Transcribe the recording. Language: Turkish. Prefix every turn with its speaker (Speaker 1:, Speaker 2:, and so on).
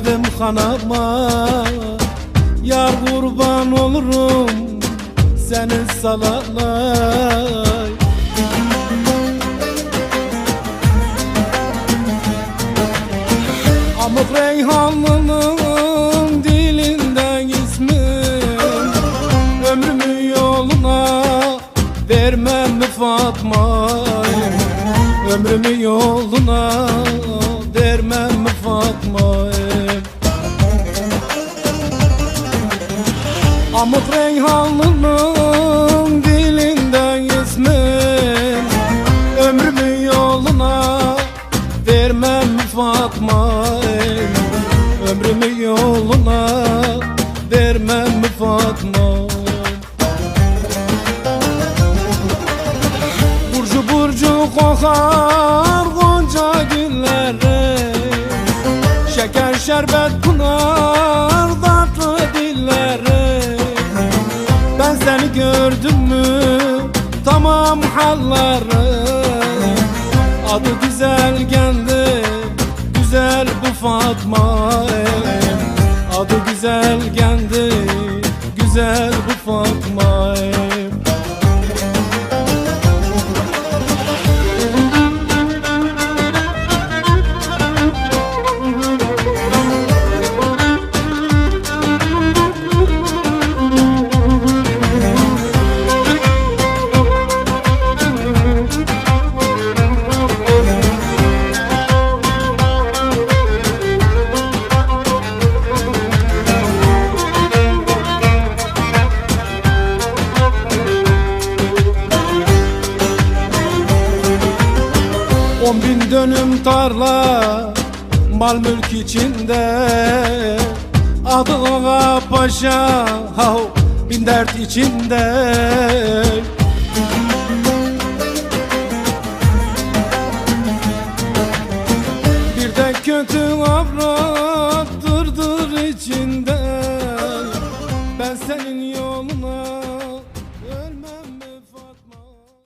Speaker 1: sevdim hanama Yar kurban olurum senin salalay Amık Reyhanlı'nın dilinden ismin Ömrümü yoluna vermem mi Fatma? Ömrümü yoluna Amık Reyhanlı'nın dilinden ismin Ömrümü yoluna vermem Fatma Ömrümü yoluna vermem Fatma Burcu burcu kokar gonca gülleri Şeker şerbet pınar seni gördüm mü tamam halları? Adı güzel geldi güzel bu Fatma. Adı güzel geldi On bin dönüm tarla Mal mülk içinde. Adı Ağa Paşa hav, Bin dert içinde. Bir de kötü avrattırdır